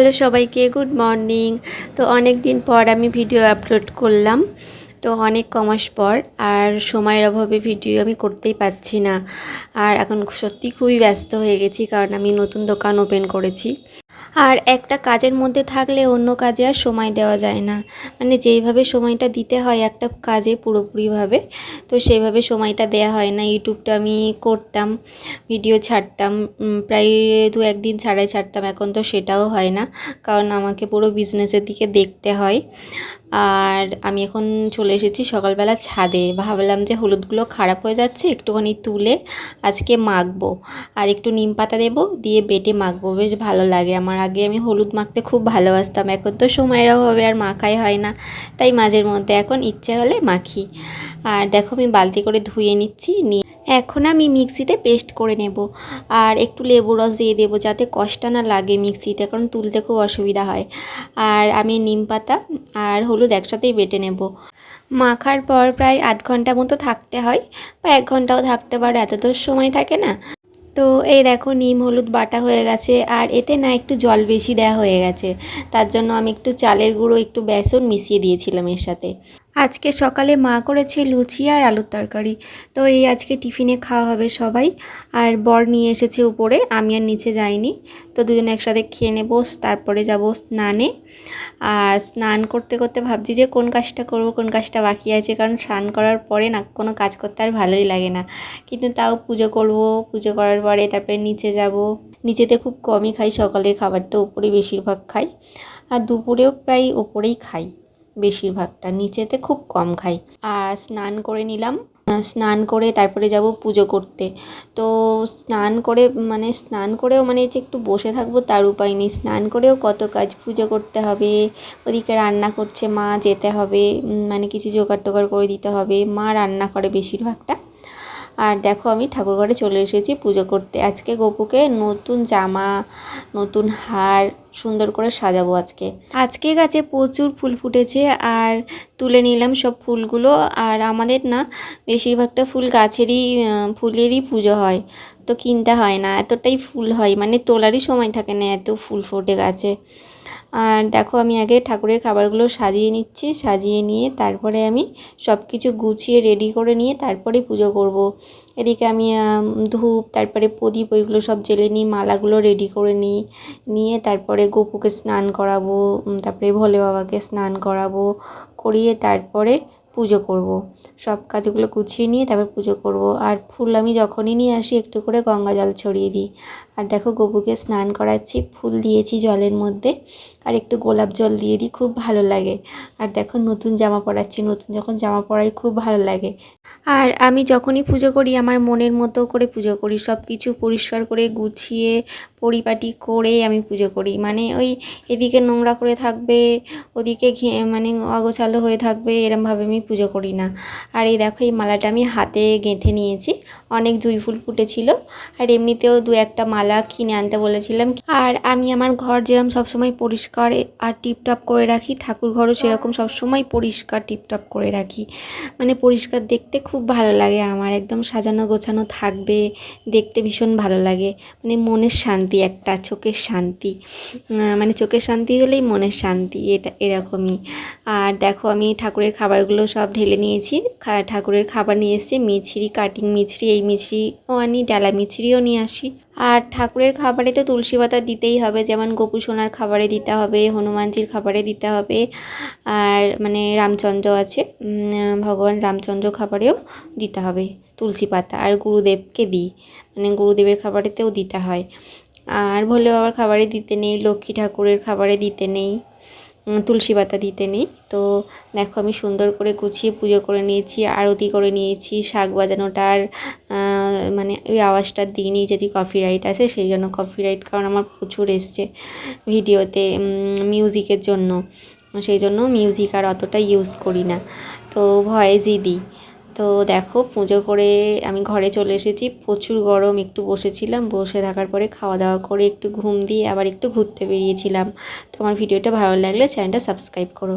Hello সবাইকে, good morning. তো অনেক দিন পর আমি ভিডিও আপলোড করলাম, তো অনেক কমাস পর আর সময়ের অভাবে ভিডিও আমি করতেই পাচ্ছি না। আর এখন সত্যি খুবই ব্যস্ত হয়ে গেছি, কারণ আমি নতুন দোকান ওপেন করেছি। আর একটা কাজের মধ্যে থাকলে অন্য কাজে আর সময় দেওয়া যায় না। মানে যেইভাবে সময়টা দিতে হয় একটা কাজে পুরোপুরিভাবে, তো সেইভাবে সময়টা দেওয়া হয় না। ইউটিউবটা আমি করতাম ভিডিও ছাড়তাম প্রায় দু একদিন ছাড়াই ছাড়তাম। এখন তো সেটাও হয় না, কারণ আমাকে পুরো বিজনেসের দিকে দেখতে হয়। আর আমি এখন চলে এসেছি সকালবেলা ছাদে। ভাবলাম যে হলুদগুলো খারাপ হয়ে যাচ্ছে, একটুখানি তুলে আজকে মাখবো। আর একটু নিম পাতা দেবো, দিয়ে বেটে মাখবো। বেশ ভালো লাগে। আমার আগে আমি হলুদ মাখতে খুব ভালোবাসতাম। এখন তো সময়ের অভাবে আর মাখাই হয় না। তাই মাঝের মধ্যে এখন ইচ্ছে হলে মাখি। আর দেখো আমি বালতি করে ধুয়ে নিচ্ছি, নিয়ে এখন আমি মিক্সিতে পেস্ট করে নেব। আর একটু লেবু রস দিয়ে দেবো যাতে কষ্টটা না লাগে মিক্সিতে, কারণ তুলতে খুব অসুবিধা হয়। আর আমি নিম পাতা আর হলুদ একসাথেই বেটে নেব। মাখার পর প্রায় আধ ঘণ্টা মতো থাকতে হয়। বা এক ঘন্টাও থাকতে পারে, এত তো সময় থাকে না। তো এই দেখো নিম, হলুদ, বাটা হয়ে গেছে, আর এতে না একটু জল বেশি দেওয়া হয়ে গেছে। তার জন্য আমি একটু চালের গুঁড়ো, একটু বেসন মিশিয়ে দিয়েছিলাম এর সাথে। আজকে সকালে মা করেছে লুচি আর আলুর তরকারি। তো এই আজকে টিফিনে খাওয়া হবে সবাই। আর বর নিয়ে এসেছে উপরে, আমি আর নিচে যাইনি। তো দুজনে একসাথে খেয়ে নেব, তারপরে যাব স্নানে। আর স্নান করতে করতে ভাবছি যে কোন কাজটা করব, কোন কাজটা বাকি আছে, কারণ স্নান করার পরে না কোনো কাজ করতে আর ভালোই লাগে না। কিন্তু তাও পুজো করব, পুজো করার পরে তারপরে নিচে যাব। নিচেতে খুব কমই খাই, সকালের খাবারটা উপরেই বেশিরভাগ খাই। আর দুপুরেও প্রায় ওপরেই খাই। বেশিরভাগটা নিচেতে খুব কম খাই। আর স্নান করে নিলাম। স্নান করে তারপরে যাব পুজো করতে। তো স্নান করে মানে স্নান করেও মানে যে একটু বসে থাকব তার উপায় নেই। স্নান করেও কত কাজ পুজো করতে হবে, ওদিকে রান্না করছে মা যেতে হবে মানে কিছু জোগাড় টোগাড় করে দিতে হবে। মা রান্না করে বেশিরভাগটা। আর দেখো আমি ঠাকুরঘরে চলে এসেছি পুজো করতে। আজকে গপুকে নতুন জামা, নতুন হার সুন্দর করে সাজাবো আজকে। আজকে গাছে প্রচুর ফুল ফুটেছে আর তুলে নিলাম সব ফুলগুলো। আর আমাদের না বেশিরভাগটা ফুল গাছেরই ফুলেরই পুজো হয়। তো কিনতে হয় না, এতটাই ফুল হয়। মানে তোলারই সময় থাকে না এত ফুল ফোটে গাছে। আর দেখো আমি আগে ঠাকুরের খাবারগুলো সাজিয়ে নিচ্ছি সাজিয়ে নিয়ে তারপরে আমি সব কিছু গুছিয়ে রেডি করে নিয়ে তারপরে পুজো করব। এদিকে আমি ধূপ, তারপরে প্রদীপ, ওইগুলো সব জেলে নিই মালাগুলো রেডি করে নিই নিয়ে তারপরে গপুকে স্নান করাবো তারপরে ভোলে বাবাকে স্নান করাবো, করিয়ে তারপরে পুজো করব। সব কাজগুলো গুছিয়ে নিয়ে তারপর পুজো করব আর ফুল আমি যখনই নিয়ে আসি একটু করে গঙ্গা জল ছড়িয়ে দিই আর দেখো গপুকে স্নান করাচ্ছি, ফুল দিয়েছি জলের মধ্যে, আর একটু গোলাপ জল দিয়ে দিই, খুব ভালো লাগে। আর দেখো নতুন জামা পরাচ্ছি, নতুন যখন জামা পরাই খুব ভালো লাগে। আর আমি যখনই পুজো করি, আমার মনের মতো করে পুজো করি সব কিছু পরিষ্কার করে গুছিয়ে, পরিপাটি করে আমি পুজো করি। মানে ওই এদিকে নোংরা করে থাকবে, ওদিকে মানে অগোছালো হয়ে থাকবে, এরমভাবে আমি পুজো করি না। আর এই দেখো, এই মালাটা আমি হাতে গেঁথে নিয়েছি, অনেক জুঁই ফুল ফুটেছিল, আর এমনিতেও দু একটা মালা কিনে আনতে বলেছিলাম। আর আমি আমার ঘর যেরকম সবসময় পরিষ্কার আর টিপটপ করে রাখি, ঠাকুর ঘরও সেরকম সবসময় পরিষ্কার, টিপটপ করে রাখি। মানে পরিষ্কার দেখতে খুব ভালো লাগে আমার, একদম সাজানো গোছানো থাকবে, দেখতে ভীষণ ভালো লাগে। মানে মনের শান্তি একটা, চোখের শান্তি। মানে চোখের শান্তি হলেই মনের শান্তি, এটা এরকমই। আর দেখো আমি ঠাকুরের খাবারগুলো সব ঢেলে নিয়েছি ঠাকুরের খাবার নিয়ে এসেছি, মিছরি, কাটিং মিছরি, এই মিছরিও আনি, ডালা মিছরিও নিয়ে আসি। আর ঠাকুরের খাবারে তো তুলসী পাতা দিতেই হবে, যেমন গোপু সোনার খাবারে দিতে হবে, হনুমানজির খাবারে দিতে হবে, আর মানে রামচন্দ্র আছে ভগবান রামচন্দ্র খাবারেও দিতে হবে তুলসী পাতা, আর গুরুদেবকে দিই মানে গুরুদেবের খাবারেতেও দিতে হয়। আর ভোলে বাবার খাবারে দিতে নেই, লক্ষ্মী ঠাকুরের খাবারে দিতে নেই তুলসী পাতা দিতে নেই। তো দেখো আমি সুন্দর করে গুছিয়ে পুজো করে নিয়েছি, আরতি করে নিয়েছি, শাক বাজানোটার মানে ওই আওয়াজটা দিইনি যদি কপিরাইট আসে, সেই জন্য কপিরাইট কারণ আমার প্রচুর এসছে ভিডিওতে মিউজিকের জন্য। সেই জন্য মিউজিক আর অতটা ইউজ করি না। তো ভয়েসই দিই তো দেখো, পুজো করে আমি ঘরে চলে এসেছি, প্রচুর গরম, একটু বসেছিলাম, বসে থাকার পরে খাওয়া দাওয়া করে একটু ঘুম দিয়ে আবার একটু ঘুরতে বেরিয়েছিলাম। তো আমার ভিডিওটা ভালো লাগলে চ্যানেলটা সাবস্ক্রাইব করো।